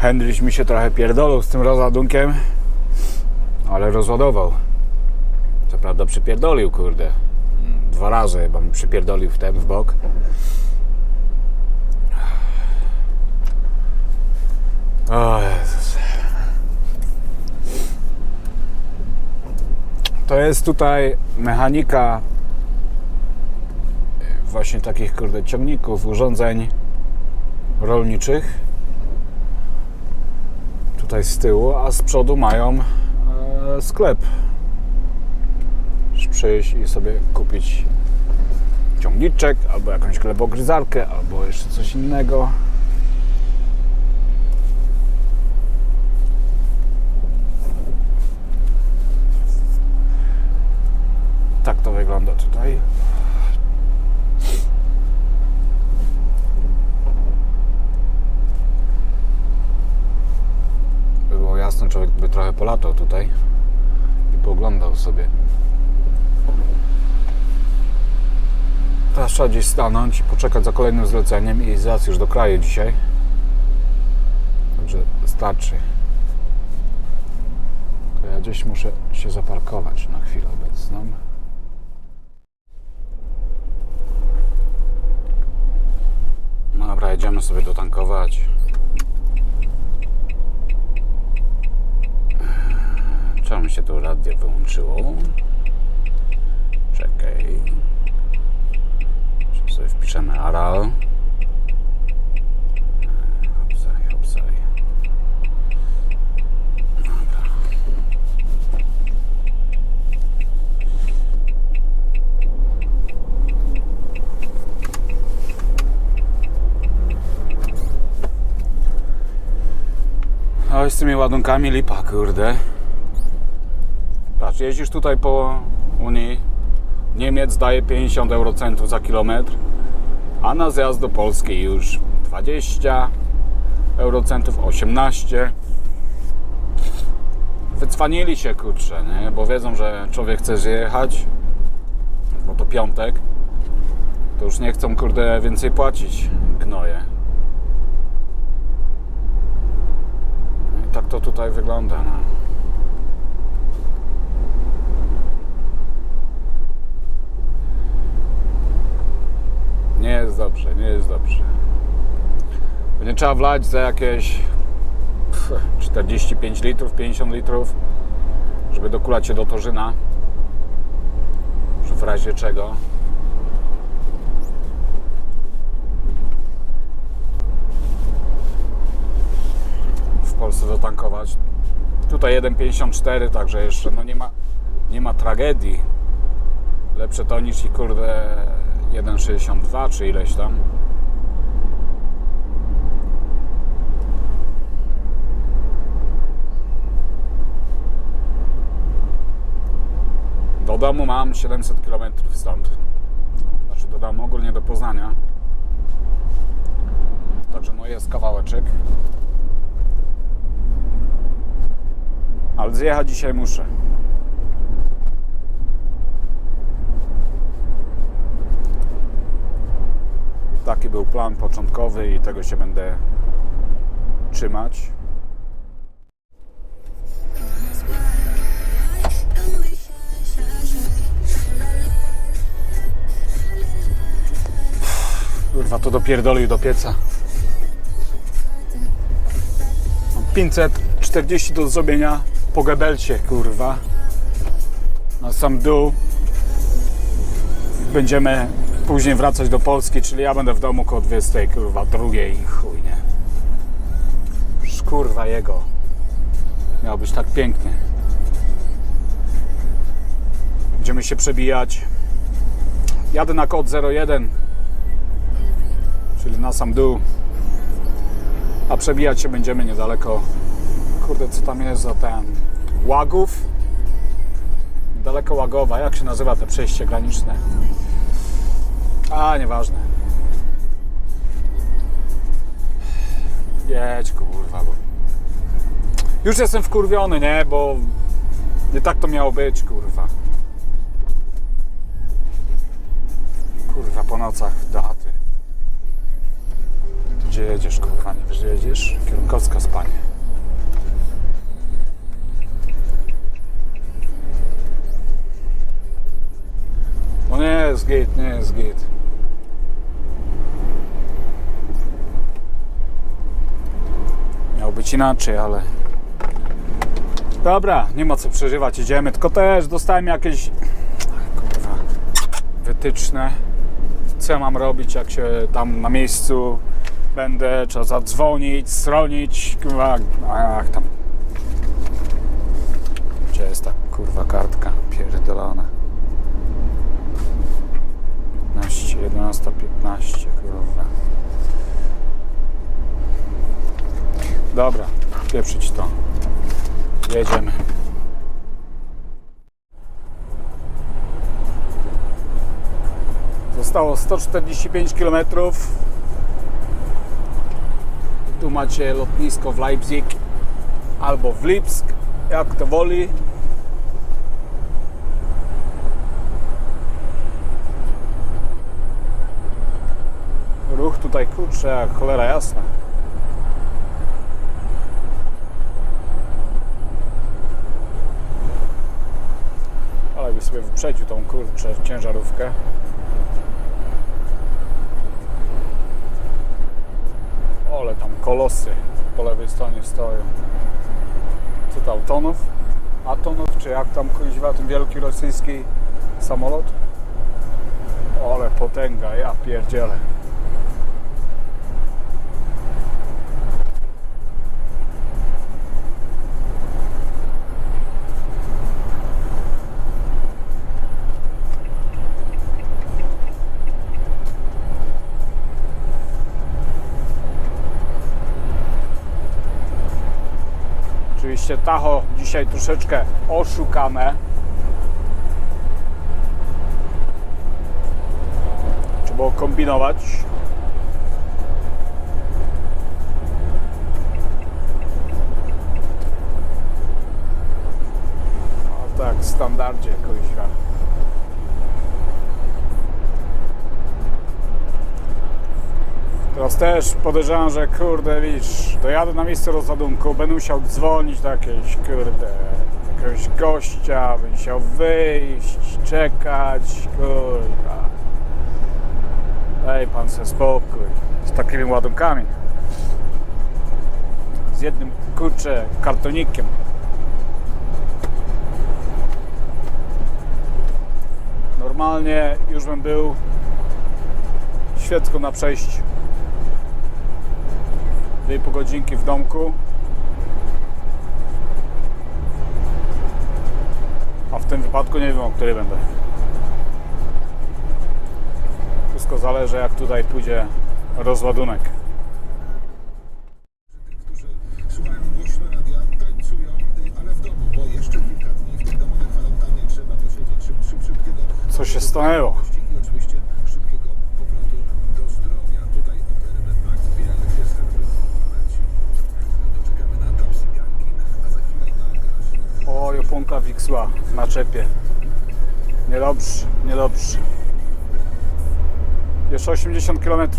Hendryś mi się trochę pierdolał z tym rozładunkiem, ale rozładował. Co prawda przypierdolił, kurde. Dwa razy chyba mi przypierdolił w ten, w bok. O Jezus. To jest tutaj mechanika właśnie takich kurde ciągników, urządzeń rolniczych. Tutaj z tyłu, a z przodu mają e, sklep. Możesz przyjść i sobie kupić ciągniczek, albo jakąś glebogryzarkę, albo jeszcze coś innego. Tak to wygląda tutaj. By było jasno, człowiek by trochę polatał tutaj i pooglądał sobie. Teraz trzeba gdzieś stanąć i poczekać za kolejnym zleceniem i zaraz już do kraju dzisiaj. Także starczy. To ja gdzieś muszę się zaparkować na chwilę obecną. No Dobra, jedziemy sobie dotankować. Czemu się to radio wyłączyło? Czekaj. Jeszcze sobie wpiszemy Aral. Hopsaj, hopsaj. Dobra. Oj, z tymi ładunkami lipa, kurde. Jeździsz tutaj po Unii, Niemiec daje 50 eurocentów za kilometr, a na zjazd do Polski już 20 eurocentów, 18. Wycwanili się, kurczę, nie? bo wiedzą, że człowiek chce zjechać, bo to piątek, to już nie chcą, kurde, więcej płacić, gnoje. No i tak to tutaj wygląda, no. Jest dobrze, nie jest dobrze. Będzie trzeba wlać za jakieś pff, 45 litrów, 50 litrów, żeby dokulać się do Torzyna. W razie czego. W Polsce dotankować. Tutaj 1,54, także jeszcze no nie ma, nie ma tragedii. Lepsze to niż i kurde 1,62 czy ileś tam. Do domu mam 700 km stąd. Znaczy do domu ogólnie do Poznania. Także no jest kawałeczek. Ale zjechać dzisiaj muszę. Taki był plan początkowy i tego się będę trzymać. Kurwa, to dopierdolił do pieca. Mam 540 do zrobienia po gebelcie, kurwa. Na sam dół. Będziemy później wracać do Polski, czyli ja będę w domu koło 20, kurwa, drugiej i chuj, nie? Już, Kurwa jego. Miało być tak pięknie. Będziemy się przebijać. Jadę na kod 01, czyli na sam dół. A przebijać się będziemy niedaleko. Kurde, co tam jest za ten? Łagów? Daleko Łagowa. Jak się nazywa te przejście graniczne? A, nieważne. Jedź, kurwa, bo... Już jestem wkurwiony, nie? Bo nie tak to miało być, kurwa. Kurwa, po nocach daty. Gdzie jedziesz, kurwa, nie wiesz jedziesz? Kierunkowskaz, panie. No nie jest git, nie jest git. Miało być inaczej, ale... Dobra, nie ma co przeżywać, idziemy. Tylko też dostałem jakieś... Kurwa... Wytyczne. Co ja mam robić, jak się tam na miejscu będę, trzeba zadzwonić, stronić, kurwa, tam. Gdzie jest ta kurwa kartka pierdolona? Dobra, pieprzyć to. Jedziemy. Zostało 145 km. Tu macie lotnisko w Leipzig albo w Lipsk, jak to woli. Ruch tutaj kurczę, cholera jasna. Ale by sobie wyprzedził tą kurczę ciężarówkę. Ole tam kolosy po lewej stronie stoją. Co to Autonów? Atonów, czy jak tam kuźwa ten wielki rosyjski samolot? Ole potęga, ja pierdzielę. Oczywiście Tacho dzisiaj troszeczkę oszukane. Trzeba kombinować. Też podejrzewam, że kurde, widzisz, dojadę na miejsce rozładunku, będę musiał dzwonić do jakiejś, kurde, jakiegoś gościa, będę musiał wyjść, czekać, kurwa. Daj pan sobie spokój z takimi ładunkami. Z jednym, kurczę, kartonikiem. Normalnie już bym był świecko na przejściu. Dwie i pół godzinki w domku. A w tym wypadku nie wiem, o której będę. Wszystko zależy, jak tutaj pójdzie rozładunek. którzy słuchają głośno Wixła na czepie. Niedobrze, niedobrze. Jeszcze 80 km.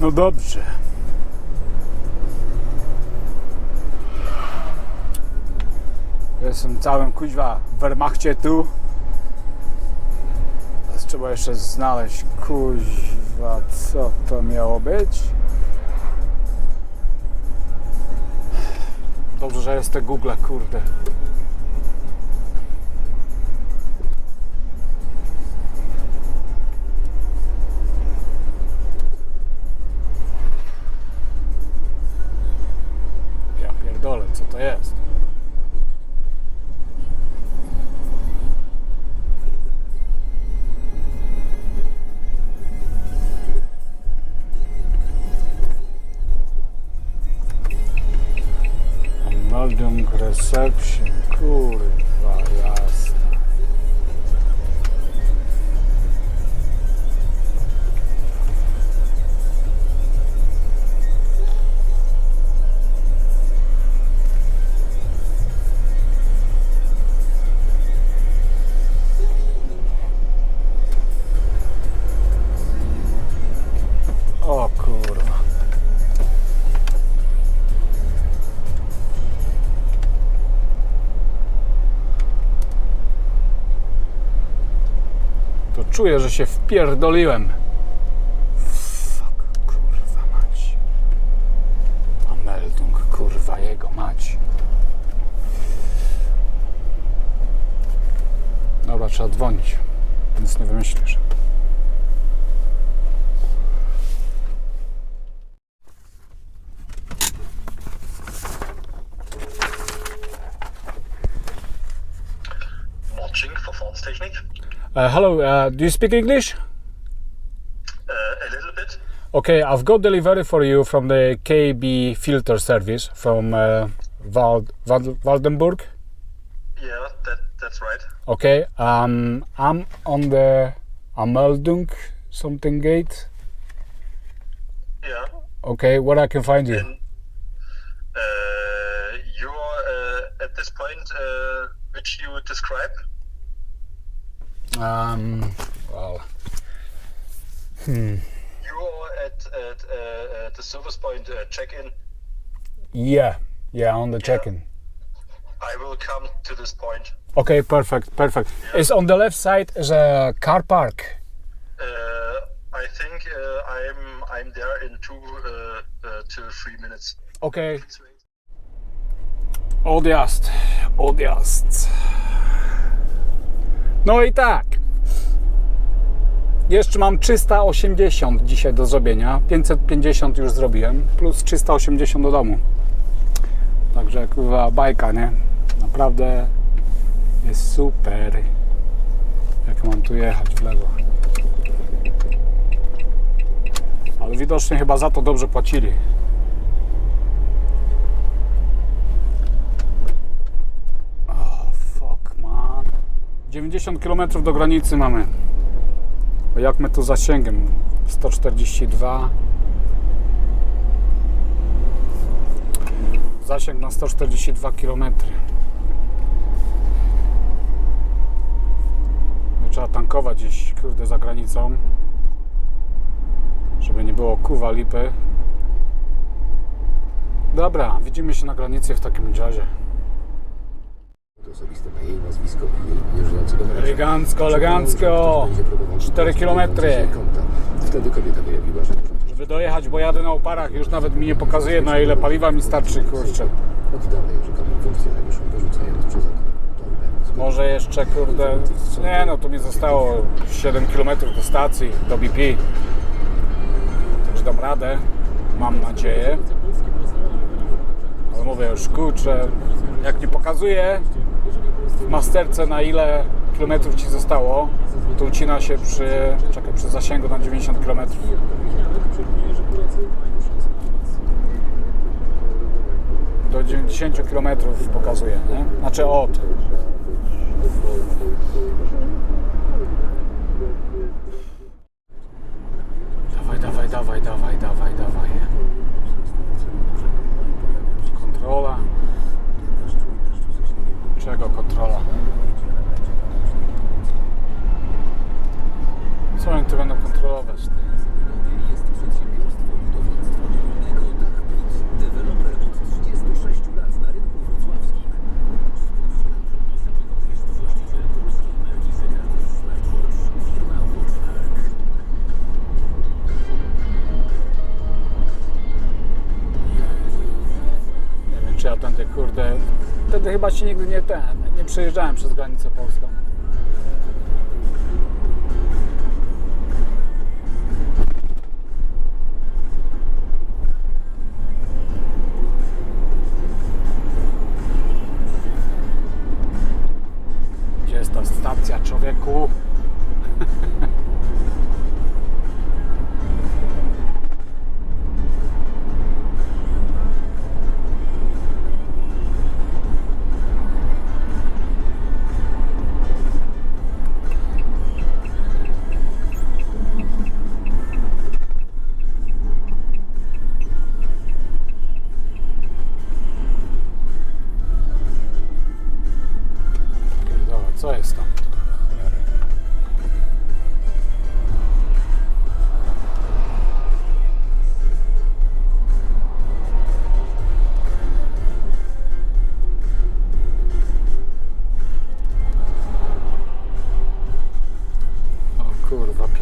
No dobrze. Jestem całym kuźwa w Wehrmachcie tu. Teraz trzeba jeszcze znaleźć kuźwa, co to miało być. Dobrze, że jest te Google, kurde. sabes Cura. Czuję, że się wpierdoliłem. Fuck, kurwa mać. A Meldung, kurwa jego mać. Dobra, trzeba dzwonić. Nic nie wymyślisz. Watching Verfahrenstechnik. Uh, hello, uh, do you speak English? Uh, a little bit. Okay, I've got delivery for you from the KB filter service from uh, Wald- Wald- Waldenburg. Yeah, that that's right. Okay, um, I'm on the Ameldung something gate. Yeah. Okay, where I can find you? And uh, you're uh, at this point uh, which you describe. Um, well, You're at at uh, uh, the service point uh, check-in. yeah, yeah, on the check-in. I will come to this point. Okay, perfect, perfect. It's on the left side is a car park. Uh, I think uh, I'm I'm there in two uh, uh, to three minutes. Okay, odjazd, odjazd. No i tak. Jeszcze mam 380 dzisiaj do zrobienia. 550 już zrobiłem, plus 380 do domu. Także kurwa bajka, nie? Naprawdę jest super. Jak mam tu jechać w lewo. Ale widocznie chyba za to dobrze płacili. 90 km do granicy mamy. Jak my tu zasięgiem? 142. Zasięg na 142 km. No, Trzeba tankować gdzieś, kurde, za granicą. Żeby nie było kuwa lipy. Dobra, widzimy się na granicy w takim razie. Osobiste na jej nazwisko i męża. Elegancko, elegancko. Będzie próbował 4 szukać kilometry. jej konta. Wtedy kobieta wyjawiła, że Żeby dojechać, bo jadę na oparach, już nawet mi nie pokazuje na ile paliwa mi starczy, kurczę. oddała ją rzekomym funkcjonariuszom, wyrzucając przez okno Może jeszcze, kurde, nie no, tu mi zostało 7 km do stacji, do BP. Także dam radę, mam nadzieję. Ale mówię już, kurczę, jak nie pokazuje w masterce na ile kilometrów Ci zostało, to ucina się przy, czekaj, przy zasięgu na 90 km. Do 90 km pokazuje, nie? Znaczy od. Dawaj, dawaj, dawaj, dawaj, dawaj, Nie wiem, czy ja tędy, kurde... Wtedy chyba się nigdy nie ten, nie przejeżdżałem przez granicę polską.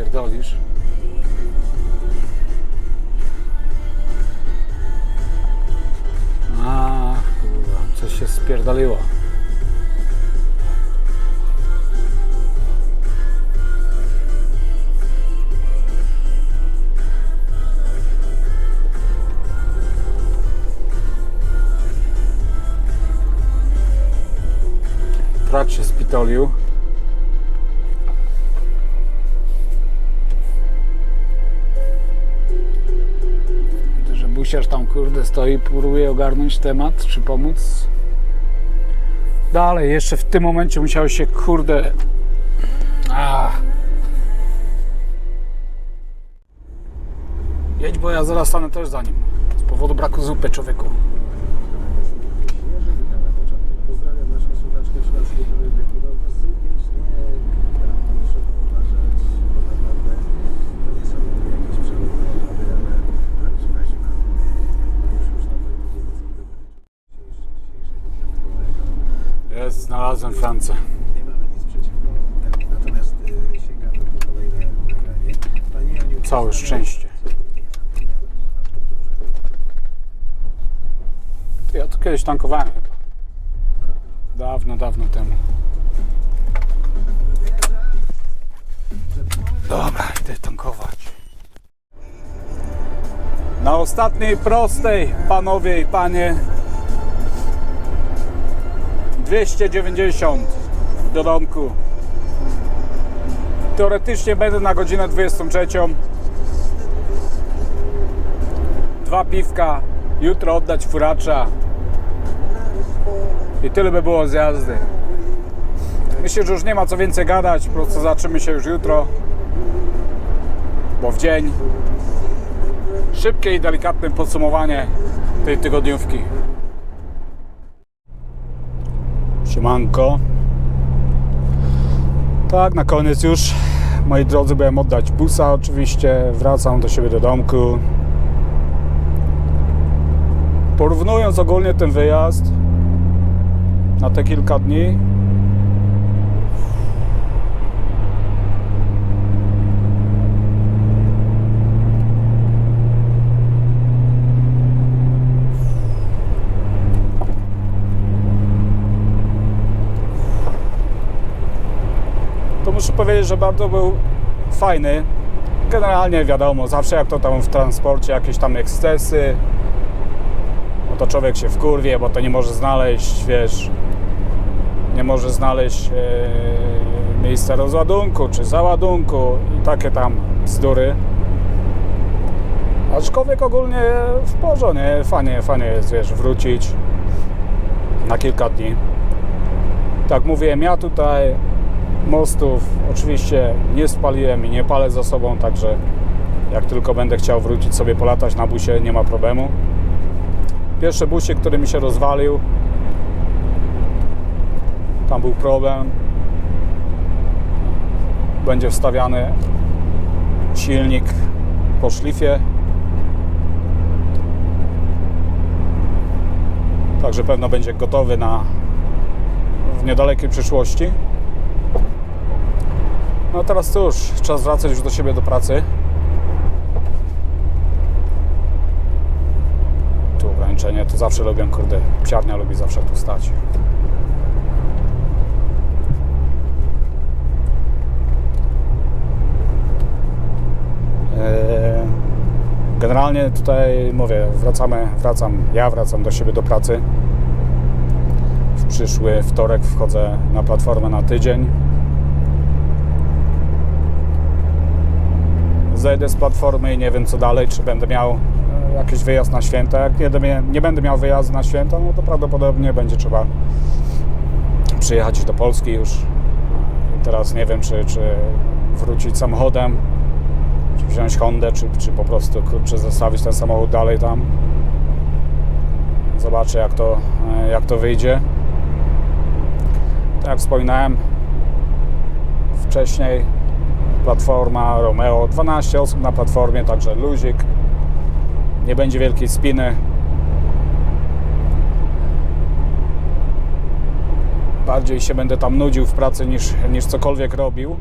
Pierdolisz. A, kurwa, coś się spierdoliło. Busiarz tam kurde stoi, próbuje ogarnąć temat, czy pomóc. Dalej, jeszcze w tym momencie musiał się kurde... Ach. Jedź, bo ja zaraz stanę też za nim. Z powodu braku zupy, człowieku. Jeżeli na początek pozdrawiam naszą słuchaczkę w Szwajcarii, której wieku dawno sypie śnieg. Tam trzeba uważać, bo naprawdę to nie są jakieś przelotne opady, ale tak weźmy. Już już na tej pozycji dzisiejszego znalazłem Francję. Nie mamy nic przeciwko temu, natomiast y, sięgamy po kolejne nagranie. Pani Aniu, Całe szczęście. Ty, Ja to kiedyś tankowałem chyba. Dawno, dawno temu. Dobra, idę tankować. Na ostatniej prostej, panowie i panie. 290 do domku. Teoretycznie będę na godzinę 23. Dwa piwka, jutro oddać furacza. I tyle by było z jazdy. Myślę, że już nie ma co więcej gadać, po prostu zaczymy się już jutro. Bo w dzień. Szybkie i delikatne podsumowanie tej tygodniówki. Siemanko. Tak, na koniec już, moi drodzy, byłem oddać busa oczywiście, wracam do siebie do domku. Porównując ogólnie ten wyjazd na te kilka dni, powiedzieć, że bardzo był fajny. Generalnie wiadomo, zawsze jak to tam w transporcie jakieś tam ekscesy, no to człowiek się wkurwie, bo to nie może znaleźć, wiesz, nie może znaleźć e, miejsca rozładunku czy załadunku i takie tam bzdury. Aczkolwiek ogólnie w porządku, nie? Fajnie, fajnie jest, wiesz, wrócić na kilka dni. Tak mówiłem, ja tutaj mostów oczywiście nie spaliłem i nie palę za sobą, także jak tylko będę chciał wrócić sobie polatać na busie, nie ma problemu. Pierwszy busik, który mi się rozwalił, tam był problem. Będzie wstawiany silnik po szlifie. Także pewno będzie gotowy na w niedalekiej przyszłości. No teraz cóż, czas wracać już do siebie do pracy. Tu ograniczenie, to zawsze lubię, kurde, psiarnia lubi zawsze tu stać. Eee, Generalnie tutaj mówię, wracamy, wracam, ja wracam do siebie do pracy. W przyszły wtorek wchodzę na platformę na tydzień. Zejdę z platformy i nie wiem co dalej, czy będę miał e, jakiś wyjazd na święta. Jak nie, nie będę miał wyjazdu na święta, no to prawdopodobnie będzie trzeba przyjechać do Polski już. I teraz nie wiem, czy, czy wrócić samochodem, czy wziąć Hondę, czy, czy po prostu kurczę, zostawić ten samochód dalej tam. Zobaczę jak to, e, jak to wyjdzie. Tak jak wspominałem wcześniej, platforma Romeo, 12 osób na platformie, także luzik, nie będzie wielkiej spiny. Bardziej się będę tam nudził w pracy niż, niż cokolwiek robił.